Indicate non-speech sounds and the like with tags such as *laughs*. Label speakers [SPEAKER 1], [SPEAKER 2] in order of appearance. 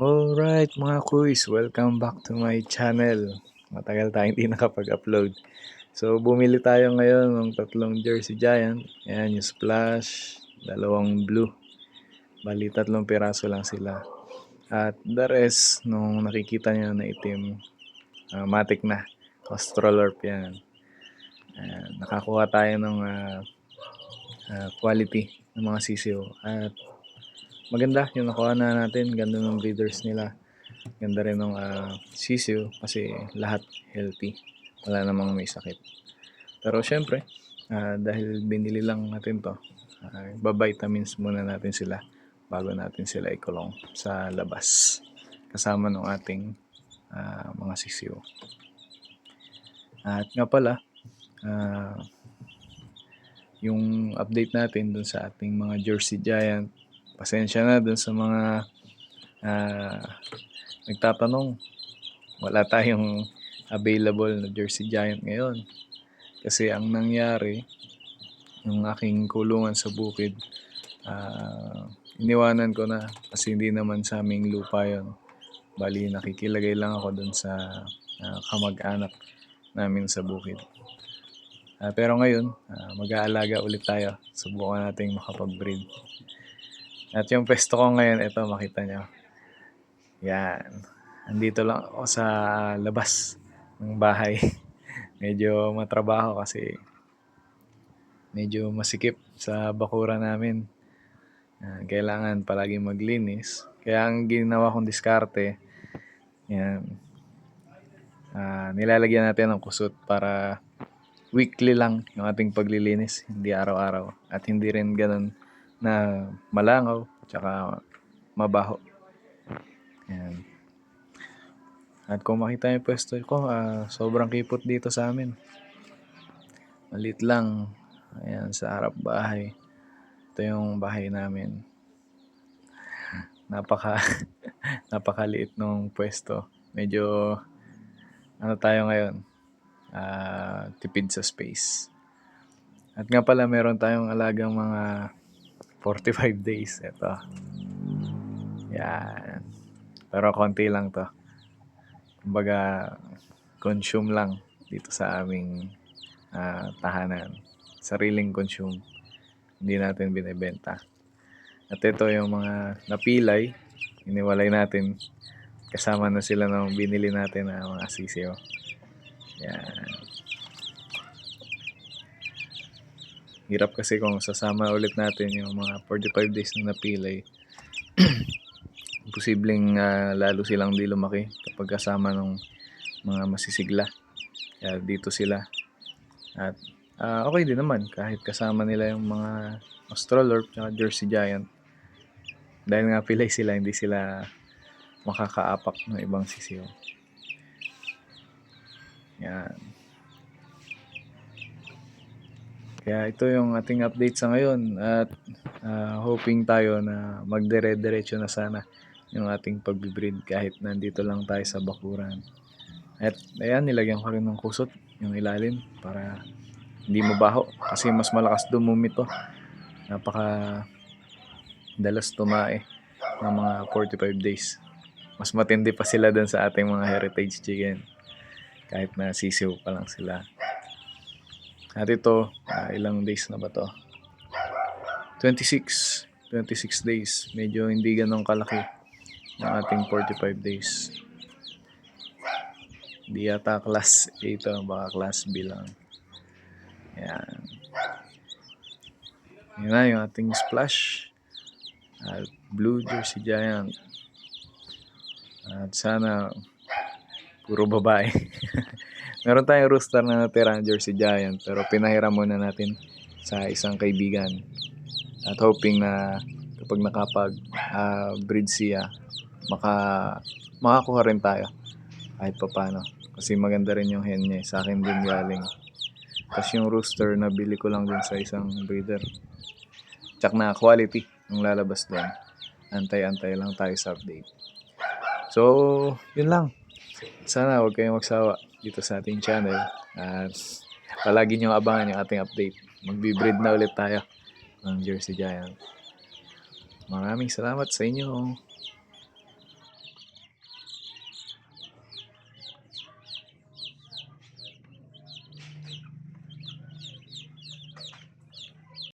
[SPEAKER 1] Alright mga kuys, welcome back to my channel. Matagal tayong hindi nakapag-upload. So bumili tayo ngayon ng tatlong Jersey Giant. Ayan yung splash, dalawang blue. Bali tatlong piraso lang sila. At the rest, nung nakikita nyo na itim, ah, matic na. Australorp yan. Ayan, nakakuha tayo ng ah, ah, quality ng mga sisiyo. At maganda yung nakuha na natin. Ganda ng breeders nila. Ganda rin ng uh, sisiyo kasi lahat healthy. Wala namang may sakit. Pero syempre, ah, dahil binili lang natin to, uh, vitamins muna natin sila bago natin sila ikulong sa labas. Kasama ng ating ah, mga sisiyo. At nga pala, ah, yung update natin dun sa ating mga Jersey Giant pasensya na dun sa mga ah, nagtatanong. Wala tayong available na Jersey Giant ngayon. Kasi ang nangyari, yung aking kulungan sa bukid, ah, iniwanan ko na kasi hindi naman sa aming lupa yon. Bali, nakikilagay lang ako dun sa ah, kamag-anak namin sa bukid. Ah, pero ngayon, ah, mag-aalaga ulit tayo. Subukan nating makapag-breed. At yung pwesto ko ngayon, ito makita nyo. Yan. Andito lang ako sa labas ng bahay. *laughs* medyo matrabaho kasi medyo masikip sa bakura namin. Ah, kailangan palagi maglinis. Kaya ang ginawa kong diskarte, yan, ah, nilalagyan natin ng kusot para weekly lang yung ating paglilinis, hindi araw-araw. At hindi rin ganun na malangaw, tsaka mabaho. Yan. At kung makita yung pwesto ko, ah, sobrang kipot dito sa amin. Malit lang. Ayan, sa harap bahay. Ito yung bahay namin. Napaka, *laughs* napakaliit nung pwesto. Medyo, ano tayo ngayon? Ah, tipid sa space. At nga pala, meron tayong alagang mga 45 *laughs* days. Ito. Yan. Pero konti lang to. Kumbaga, consume lang dito sa aming ah, tahanan. Sariling consume. Hindi natin binibenta. At ito yung mga napilay. Iniwalay natin. Kasama na sila ng binili natin na mga sisiyo. Yan. Hirap kasi kung sasama ulit natin yung mga 45 days na napilay. *clears throat* Posibleng ah, lalo silang di lumaki kapag kasama ng mga masisigla. Kaya dito sila. At ah, okay din naman kahit kasama nila yung mga Australorp at Jersey Giant. Dahil nga pilay sila, hindi sila makakaapak ng ibang sisiyo. Yan. Kaya ito yung ating update sa ngayon at ah, hoping tayo na magdire-diretso na sana yung ating pagbibreed kahit nandito lang tayo sa bakuran. At ayan, nilagyan ko rin ng kusot yung ilalim para hindi mabaho kasi mas malakas dumumi to. Napaka dalas tumae ng mga 45 days. Mas matindi pa sila dun sa ating mga heritage chicken kahit na sisiw pa lang sila. At ito, ah, ilang days na ba to? 26. 26 days. Medyo hindi ganun kalaki ng ating 45 days. Hindi yata class A ito, baka class B lang. Yan. Yan na yung ating splash. At Blue Jersey Giant. At sana puro babae. *laughs* Meron tayong rooster na natira ng Jersey Giant pero pinahiram muna natin sa isang kaibigan. At hoping na kapag nakapag ah, breed siya, maka makakuha rin tayo kahit papano. Kasi maganda rin yung hen niya. eh. Sa akin din galing. Tapos yung rooster, nabili ko lang din sa isang breeder. Tsak na quality. nung lalabas doon. Antay-antay lang tayo sa update. So, yun lang. Sana huwag kayong magsawa dito sa ating channel. At palagi nyo abangan yung ating update. Magbe-breed na ulit tayo ng Jersey Giant. Maraming salamat sa inyo.